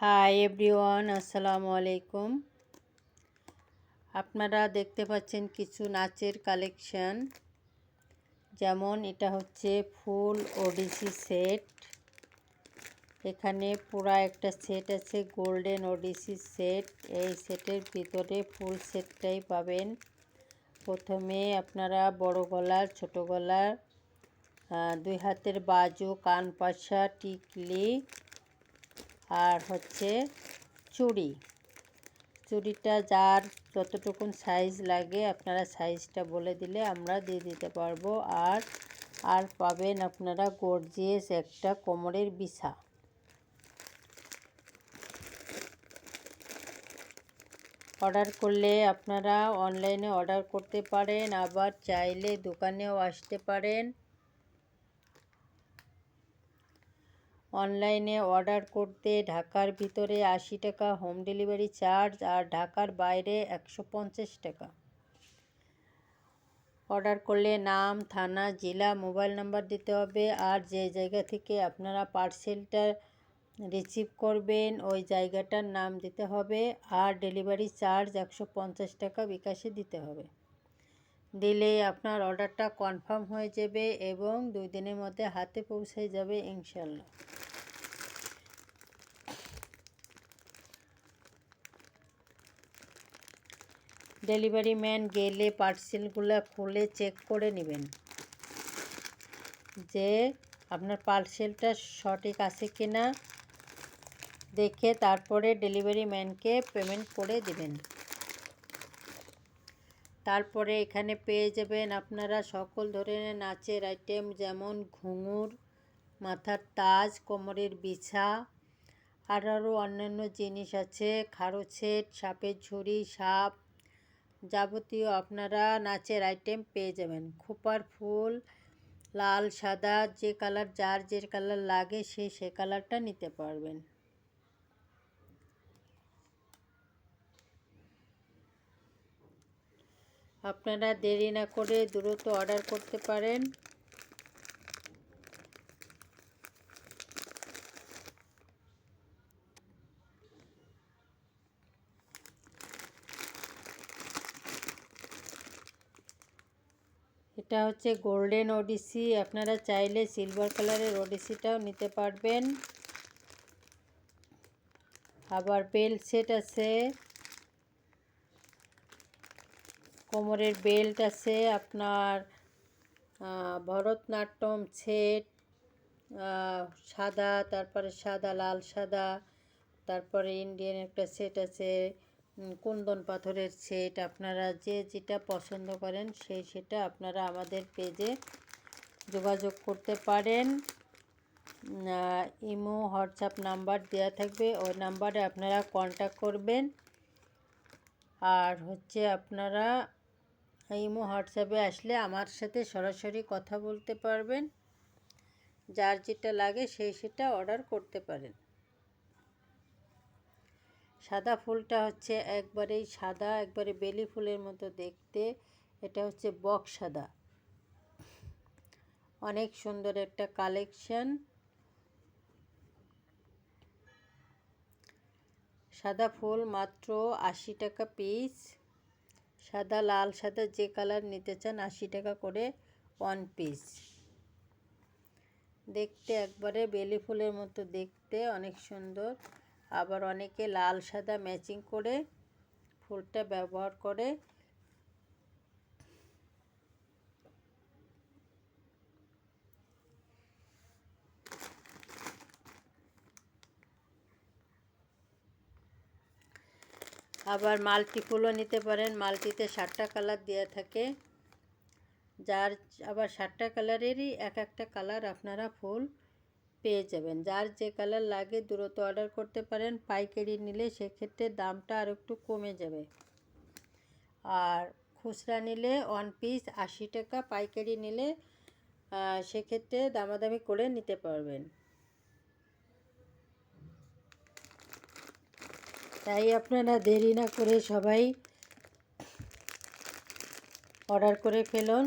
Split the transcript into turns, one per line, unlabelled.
Hi everyone আসসালামু আলাইকুম আপনারা দেখতে পাচ্ছেন কিছু নাচের কালেকশন যেমন এটা হচ্ছে ফুল ওডিসি সেট এখানে পুরা একটা সেট আছে গোল্ডেন ওডিসি সেট এই সেটের ভিতরে ফুল সেটটাই পাবেন প্রথমে আপনারা বড় গলার ছোট গলার দুই হাতের বাজু, কান পাশা, টিকলি আর হচ্ছে চুড়ি। চুড়িটা যার যতটুকুন সাইজ লাগে, আপনারা সাইজটা বলে দিলে আমরা দিয়ে দিতে পারব। আর আর পাবেন আপনারা গর্জিয়াস একটা কোমরের বিছা। অর্ডার করলে আপনারা অনলাইনে অর্ডার করতে পারেন, আবার চাইলে দোকানেও আসতে পারেন। অনলাইনে অর্ডার করতে ঢাকার ভিতরে আশি টাকা, হোম ডেলিভারি চার্জ আর ঢাকার বাইরে একশো পঞ্চাশ টাকা। অর্ডার করলে নাম, থানা, জেলা, মোবাইল নাম্বার দিতে হবে আর যে জায়গা থেকে আপনারা পার্সেলটা রিসিভ করবেন, ওই জায়গাটার নাম দিতে হবে আর ডেলিভারি চার্জ একশো পঞ্চাশ টাকা বিকাশে দিতে হবে। দিলে আপনার অর্ডারটা কনফার্ম হয়ে যাবে এবং দুই দিনের মধ্যে হাতে পৌঁছে যাবে ইনশাল্লাহ ডেলিভারি ম্যান গেলে পার্সেলগুলো খুলে চেক করে নেবেন যে আপনার পার্সেলটা সঠিক আছে কি না। দেখে তারপরে ডেলিভারি ম্যানকে পেমেন্ট করে দেবেন। তারপরে এখানে পেয়ে যাবেন আপনারা সকল ধরনের নাচের আইটেম যেমন ঘুঙুর, মাথার তাজ, কোমরের বিছা, আর আরও অন্যান্য জিনিস আছে। খারো সেট, সাপের ঝুড়ি, সাপ যাবতীয় আপনারা নাচের আইটেম পেয়ে যাবেন। খোপার ফুল, লাল, সাদা, যে কালার যার যে কালার লাগে সে সে কালারটা নিতে পারবেন। আপনারা দেরি না করে দ্রুত অর্ডার করতে পারেন। এটা হচ্ছে গোল্ডেন ওডিসি আপনারা চাইলে সিলভার কালারের ওডিসিটাও নিতে পারবেন। আবার বেল্ট সেট আছে। কোমরের বেল্ট আছে আপনার ভরতনাট্যম সেট সাদা, তারপরে সাদা, লাল সাদা, তারপরে ইন্ডিয়ান একটা সেট আছে। কুন্দন পাথরের সেট আপনারা যে যেটা পছন্দ করেন সেই সেটা আপনারা আমাদের পেজে যোগাযোগ করতে পারেন। ইমো, হোয়াটসঅ্যাপ নাম্বার দেওয়া থাকবে, ওই নাম্বারে আপনারা কন্ট্যাক্ট করবেন। আর হচ্ছে আপনারা ইমো, হোয়াটসঅ্যাপে আসলে আমার সাথে সরাসরি কথা বলতে পারবেন। যার যেটা লাগে সেই সেটা অর্ডার করতে পারেন। সাদা ফুলটা হচ্ছে একবারেই সাদা, একবারে বেলি ফুলের মতো দেখতে। এটা হচ্ছে বক সাদা। অনেক সুন্দর একটা কালেকশন। সাদা ফুল মাত্র আশি টাকা পিস। সাদা, লাল, সাদা যে কালার নিতে চান আশি টাকা করে ওয়ান পিস। দেখতে একবারে বেলি ফুলের মতো দেখতে, অনেক সুন্দর। আবার অনেকে লাল, সাদা ম্যাচিং করে ফুলটা ব্যবহার করে। আবার মাল্টি ফুলও নিতে পারেন। মাল্টিতে সাতটা কালার দেওয়া থাকে। যার আবার সাতটা কালারেরই এক একটা কালার আপনারা ফুল পেয়ে যাবেন। যার যে কালার লাগে দ্রুত অর্ডার করতে পারেন। পাইকারি নিলে সেক্ষেত্রে দামটা আর একটু কমে যাবে। আর খুচরা নিলে ওয়ান পিস আশি টাকা, পাইকারি নিলে সেক্ষেত্রে দামাদামি করে নিতে পারবেন। তাই আপনারা দেরি না করে সবাই অর্ডার করে ফেলুন।